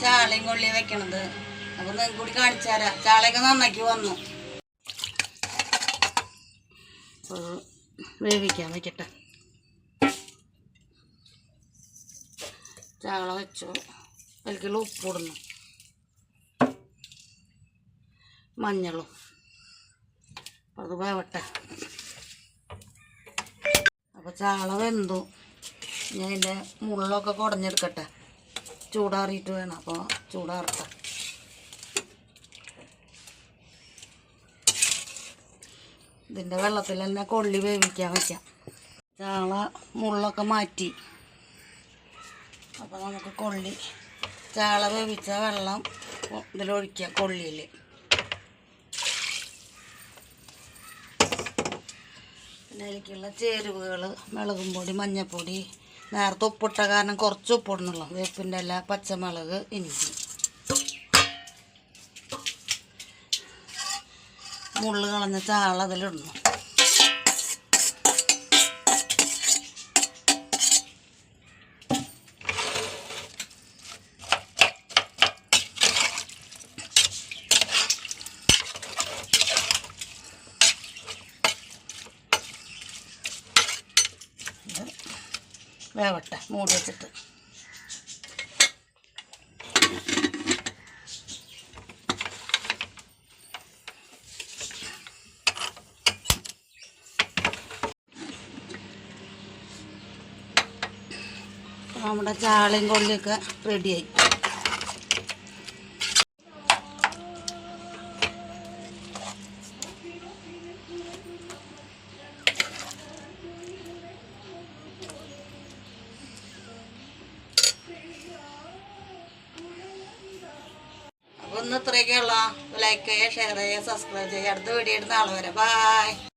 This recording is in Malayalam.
ചാളയും കൊള്ളിയും വെക്കണത്. അപ്പൊ നിങ്ങൾക്ക് കൂടി കാണിച്ചു തരാം. ചാളയൊക്കെ നന്നാക്കി വന്നു. വേവിക്കാൻ വെക്കട്ടെ. ചാള വെച്ചു. അതിലേക്കുള്ള ഉപ്പിടുന്നു മഞ്ഞളും. അത് വേവട്ടെ. അപ്പോൾ ചാള വെന്തു. ഞാൻ അതിന്റെ മുള്ളൊക്കെ കുടഞ്ഞെടുക്കട്ടെ. ചൂടാറിയിട്ട് വേണം. അപ്പോൾ ചൂടാറട്ടെ. ഇതിന്റെ വെള്ളത്തിൽ തന്നെ കൊള്ളി വേവിക്കാൻ വയ്ക്കാം ചാള മുള്ളൊക്കെ മാറ്റി. അപ്പോൾ നമുക്ക് കൊള്ളി ചാള വേവിച്ച വെള്ളം ഇതിലൊഴിക്കാം കൊള്ളിയിൽ. പിന്നെ അതിലേക്കുള്ള ചേരുവകൾ മുളകും പൊടി മഞ്ഞൾപ്പൊടി നേരത്തെ ഉപ്പിട്ട കാരണം കുറച്ച് ഉപ്പിടണുള്ളൂ. വേപ്പിന്റെ എല്ലാ പച്ചമുളക് ഇഞ്ചി. മുള്ളു കളഞ്ഞ ചാള അതിലിടുന്നു വേവട്ടെ മൂടി വെച്ചിട്ട്. നമ്മുടെ ചാളയും കൊള്ളിയൊക്കെ റെഡിയായി ഇന്ന് ഇത്രയൊക്കെയുള്ള ലൈക്ക് ചെയ്യുക ഷെയർ ചെയ്യുക സബ്സ്ക്രൈബ് ചെയ്യുക അടുത്ത വീഡിയോ ഇടുന്ന വരെ. ബായ്